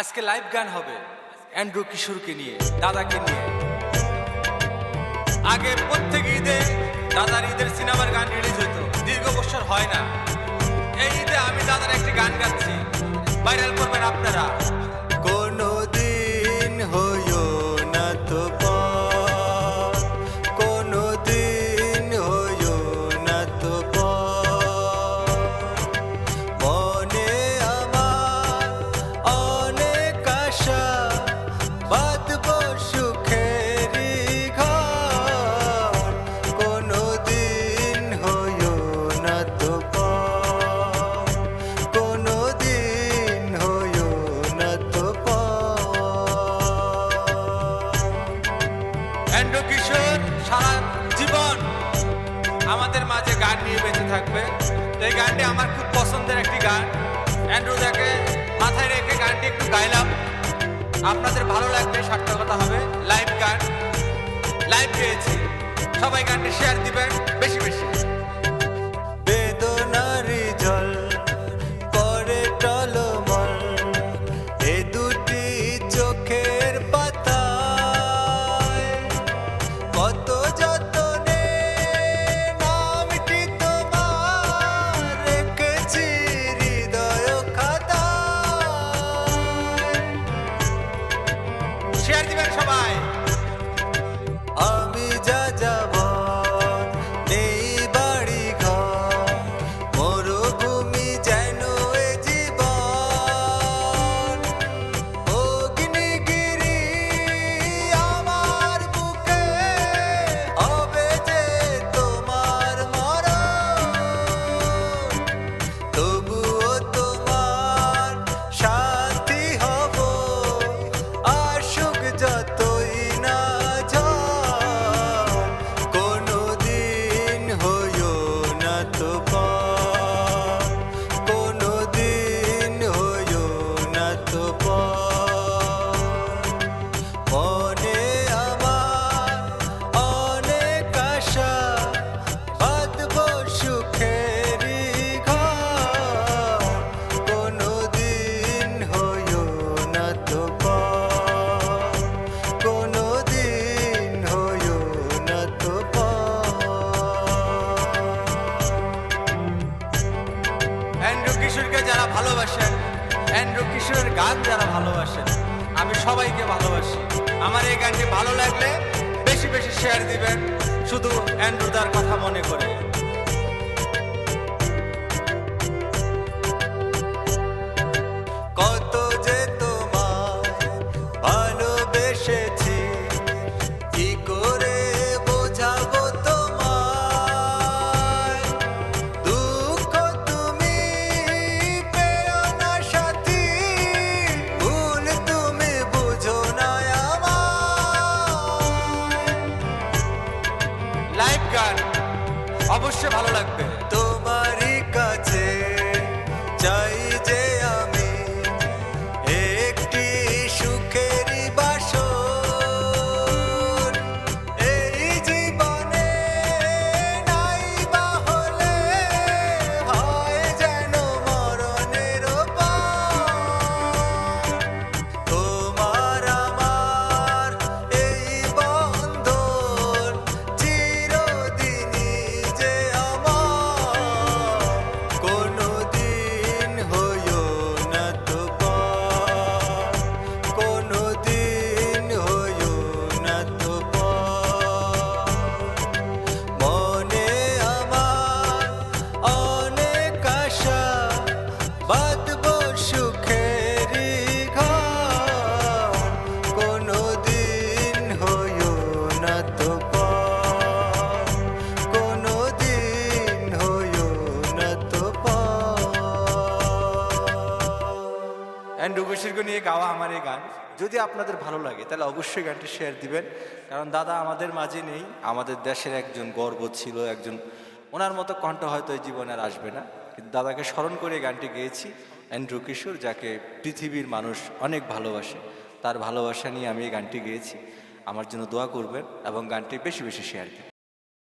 আজকে লাইভ গান হবে অ্যান্ড্রু কিশোরকে নিয়ে, দাদাকে নিয়ে। আগে প্রত্যেক ঈদে দাদার ঈদের সিনেমার গান রিলিজ হতো দীর্ঘ বছর হয় না। এই ঈদে আমি দাদার একটি গান গাচ্ছি ভাইরাল করবেন আপনারা। কোনো দিন হইও না তো মাঝে গান নিয়ে বেঁচে থাকবে। তো এই গানটি আমার খুব পছন্দের একটি গান। অ্যান্ড্রু দেখে মাথায় রেখে গানটি একটু গাইলাম। আপনাদের ভালো লাগবে সার্থকতা হবে। লাইভ গান, লাইভ পেয়েছি। সবাই গানটি শেয়ার দিবেন, বেশি বেশি। দিবেন সবাই। ভালোবাসেন। অ্যান্ড্রু কিশোরের গান যারা ভালোবাসেন, আমি সবাইকে ভালোবাসি। আমার এই গানটি ভালো লাগলে বেশি বেশি শেয়ার দিবেন। শুধু অ্যান্ড্রুদার কথা মনে করে। লাইভ গান অবশ্যই ভালো লাগবে। তোমারই কাছে চাই যে পর অ্যান্ড্রু কিশোরকে নিয়ে গাওয়া আমার এই গান। যদি আপনাদের ভালো লাগে, তাহলে অবশ্যই গানটি শেয়ার দিবেন। কারণ দাদা আমাদের মাঝে নেই, আমাদের দেশের একজন গর্ব ছিল, একজন, ওনার মতো কণ্ঠ হয়তো এই জীবনে আর আসবে না। কিন্তু দাদাকে স্মরণ করে গানটি গেয়েছি। অ্যান্ড্রু কিশোর যাকে পৃথিবীর মানুষ অনেক ভালোবাসে, তার ভালোবাসা নিয়ে আমি এই গানটি গেয়েছি। আমার জন্য দোয়া করবেন এবং গানটি বেশি বেশি শেয়ার করবেন